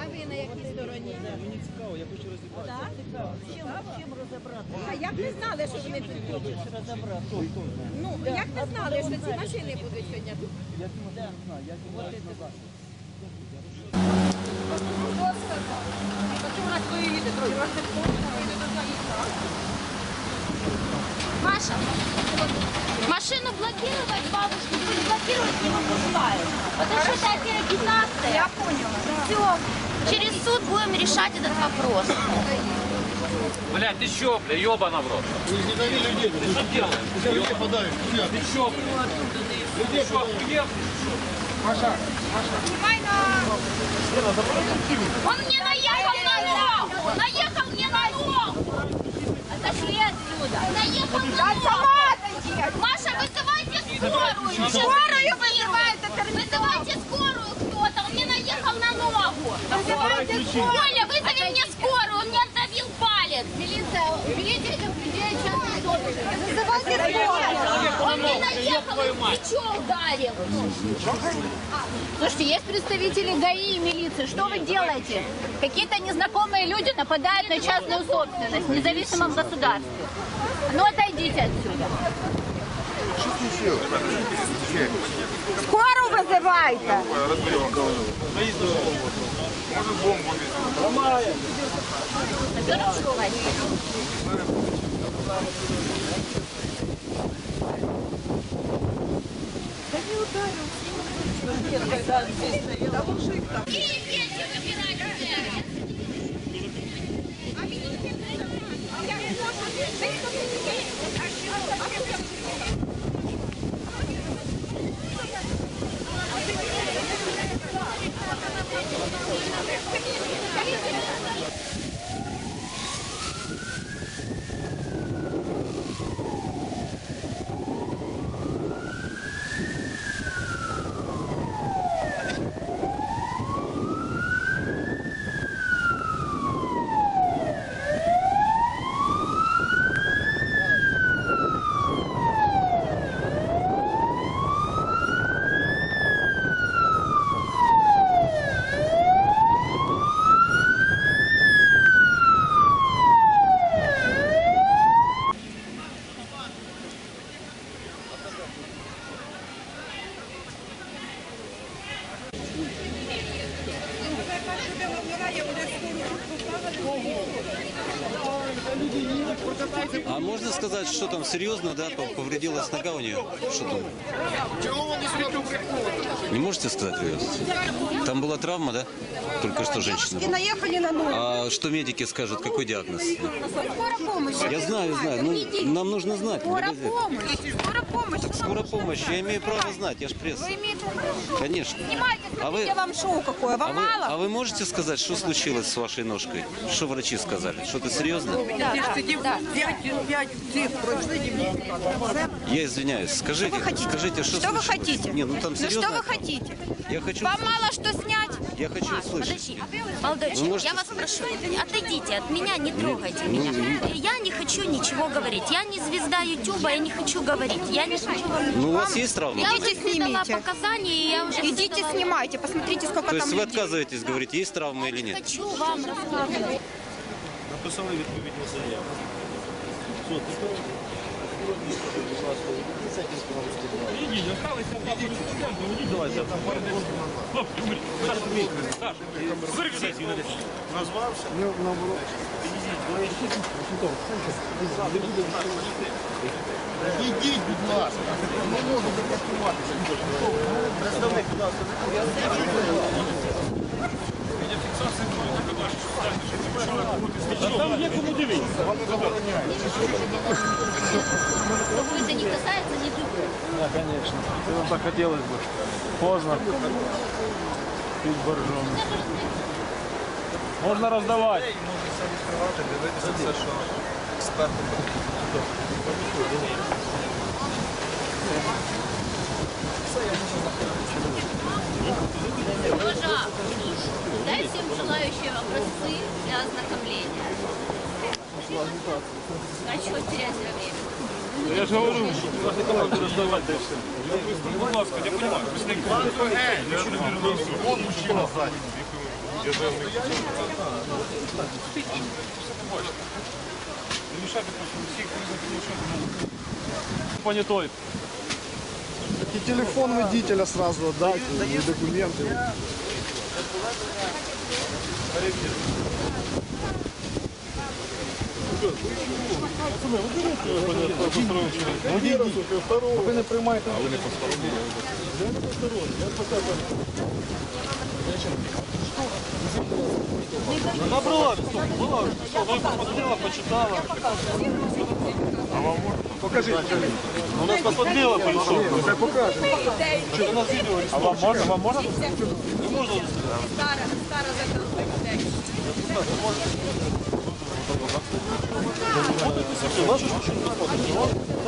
А ви на якій стороні? Мені цікаво, я хочу розібратися. Чим, чим розібрати? А як ви знали, що вони тут будуть? Ну, як ви знали, що ці машини будуть сьогодні тут? Я ці машини не знаю, я ці машини не бачу. Маша, машину блокировать бабушку. Блокируют, не выпускают. Потому что это агитация. Я поняла. Все. Через суд будем решать этот вопрос. Блядь, ты чё, бля, ёбана в рот? Не дави людей, Ты что делаешь? людей подаешь. Ты чё, блядь? Ты чё, охуел? Он мне наехал на ногу. Наехал мне на ногу. Отошли отсюда. Наехал на ногу. Маша, вызывайте скорую. Скорую вызывайте. Вызывайте скорую кто-то. Он мне наехал на ногу. Вызывайте скорую. Коля, вызови мне скорую. Он мне отдавил палец. Милиция, уберите этих людей. Вызывайте скорую. Он мне наехал и в плечо ударил. Слушайте, есть представители ГАИ и милиции. Что вы делаете? Какие-то незнакомые люди нападают на частную собственность в независимом государстве. Ну отойдите отсюда. Скору визивайте! Може бомбу Ламає! Да не ударил. Да лучше их там. И пенсию выбирайте. А можно сказать, что там серьезно, да, пов- повредилась нога у нее? Что там? Не можете сказать, Риос? Там была травма, да? Только что женщина. была. А что медики скажут, какой диагноз? Я знаю, знаю. Ну, нам нужно знать. Подожди. помощь. Скора помощь. Так скорая помощь. Я имею право знать, я ж пресса. Конечно. А вы- смотрите, вам шоу какое. А Вам вы, мало? а вы можете сказать, что случилось с вашей ножкой? Что врачи сказали? Что-то серьезное? Я извиняюсь. Скажите, Что вы хотите? скажите, что, Что вы хотите? Не, ну там Ну серьезно. что вы хотите? Я хочу. Вам мало что снять? Я хочу услышать. Подожди, молодой Вы человек, можете я вас прошу, отойдите от меня, не трогайте меня. Я не хочу ничего говорить. Я не звезда Ютуба, я не хочу говорить. Я не хочу вам... Ну, у вас есть травма? Я Идите уже снимите. показания, и я уже Идите всё дала. снимайте, посмотрите, сколько То там есть вы людей. отказываетесь говорить, есть травма или Не нет? хочу вам рассказывать Написали відповідні заяви. Що, ти хто? Будь ласка, Ідіть, осталися там Ідіть, давайте. Назвався? Не, наоборот. Ідіть, будь ласка. Не можу запрацюватися. Представник, будь ласка, там є кому дивитися. Вам не забороняють. Кого это не касается, не другого. Да, конечно. Нам так хотелось бы. Поздно. Пить боржом. Можна роздавати. Можна все відкривати, а дивитися все, що експерти. Все, я можу знаходити. Боже, Дай всем желающим образцы для ознакомления. А что терять время? Я же говорю, надо команду раздавать дальше. Будь я понимаю, пусть не Он мужчина сзади. Я же Не мешайте, потому что всех признаков Понятой. И телефон водителя сразу отдать, и документы. Ви не приймаєте. А ви не Набрала, стоп, была, что, вы посмотрела, почитала. А вам можно? Покажи. У нас посмотрела, пришел. Хай покажемо. Что, у нас видео А вам можно? Вам можно? Стара, стара закалка людей. Наши ж ничего не посмотрят. Потом.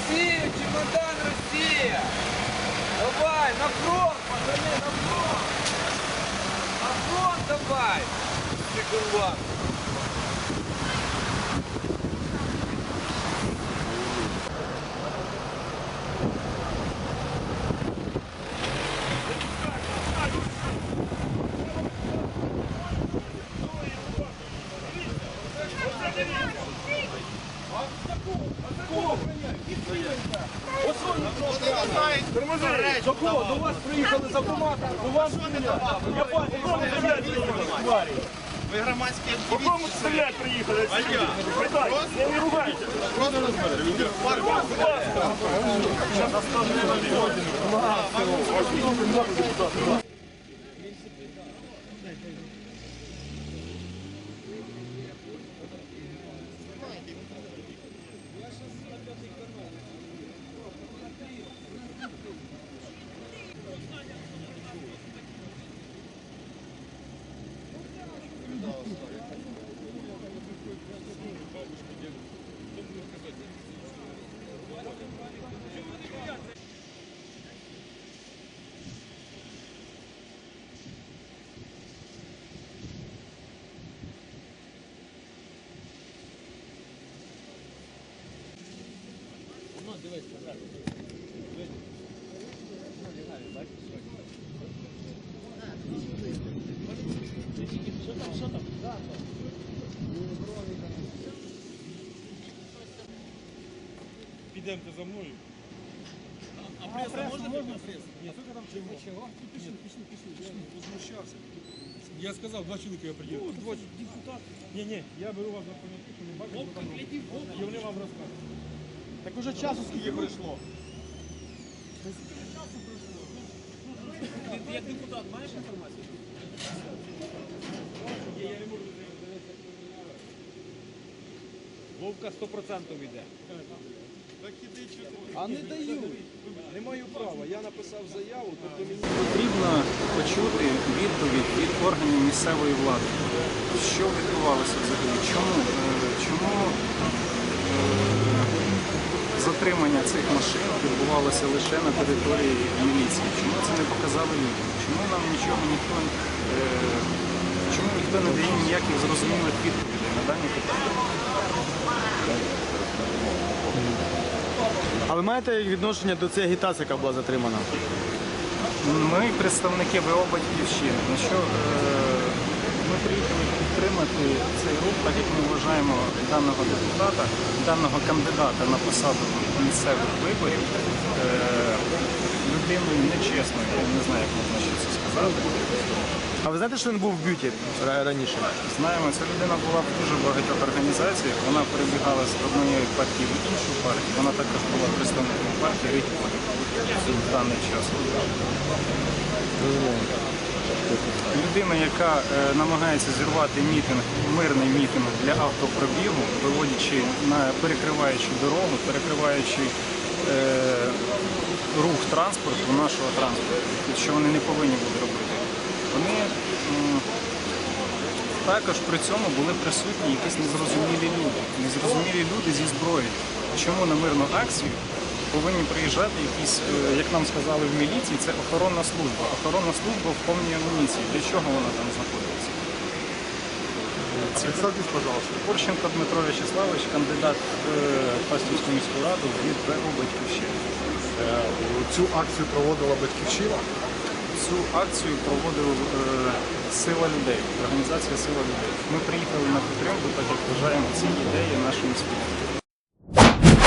Росія, чемодан, Росія! Давай, на фронт, пацани, на фронт! На фронт давай! Чекувак! До? До вас приїхали з автоматом. До вас Я бачу, стріляти приїхали, тварі. Ви громадські По кому стріляти приїхали? Питай, я не ругайте. Підемте за мною. А преса? Можна преса? Ні, сколько там чего? Чего? Пиши, пиши, пиши. Я возмущався. Я сказав, два чоловіка я приїду. Ну, два депутати. Ні, ні, я беру вас за понятки, що не бачу, робить. І вони вам розкажуть. Так уже часу скільки пройшло? Ти як депутат маєш інформацію? Я не можу Вовка 100% йде. А не дають. Не маю права. Я написав заяву, тобто мені. Потрібно почути відповідь від органів місцевої влади. Що відбувалося взагалі? Чому, е, чому е, затримання цих машин відбувалося лише на території міліції? Чому це не показали людям? Чому нам нічого ніхто е, чому ніхто не дає ніяких зрозумілих відповідей на дані питання? Ви маєте відношення до цієї агітації, яка була затримана? Ми представники ВО Батьківщини. На що е, ми приїхали підтримати цей рух, так як ми вважаємо даного депутата, даного кандидата на посаду місцевих виборів е, людиною нечесною, я не знаю, як можна ще це сказати. А ви знаєте, що він був в бюті раніше? Знаємо, ця людина була в дуже багатьох організаціях. Вона перебігала з однієї партії в іншу партію. Вона також була представником партії регіонів в даний час. Людина, яка е, намагається зірвати мітинг, мирний мітинг для автопробігу, виводячи на перекриваючи дорогу, перекриваючи е, рух транспорту, нашого транспорту, що вони не повинні були робити. Вони також при цьому були присутні якісь незрозумілі люди. Незрозумілі люди зі зброєю. Чому на мирну акцію повинні приїжджати якісь, е, як нам сказали в міліції, це охоронна служба. Охоронна служба в повній амуніції. Для чого вона там знаходиться? Представтесь, пожалуйста. Порщенко Дмитро Вячеславович, кандидат в е, Фастівську міську раду від ВО Батьківщини. Е, Цю акцію проводила батьківщина. Цю акцію проводив е, Сила людей, організація Сила людей. Ми приїхали на підтримку, так як вважаємо ці ідеї нашими спільними.